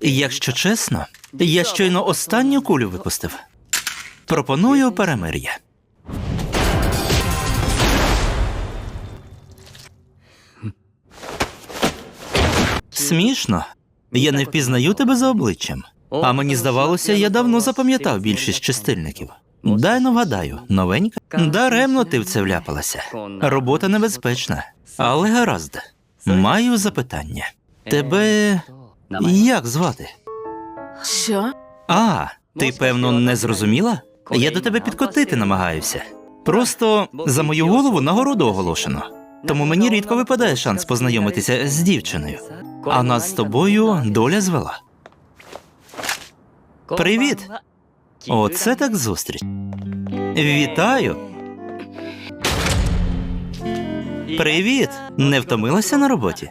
Якщо чесно, я щойно останню кулю випустив. Пропоную перемир'я. Смішно. Я не впізнаю тебе за обличчям. А мені здавалося, я давно запам'ятав більшість чистильників. Дай ну вгадаю, новенька? Даремно ти в це вляпалася. Робота небезпечна, але гаразд. Маю запитання. Тебе як звати? Що? А, ти певно не зрозуміла? Я до тебе підкотити намагаюся. Просто за мою голову нагороду оголошено. Тому мені рідко випадає шанс познайомитися з дівчиною. А нас з тобою доля звела. Привіт! Оце так зустріч. Вітаю. Привіт! Не втомилася на роботі?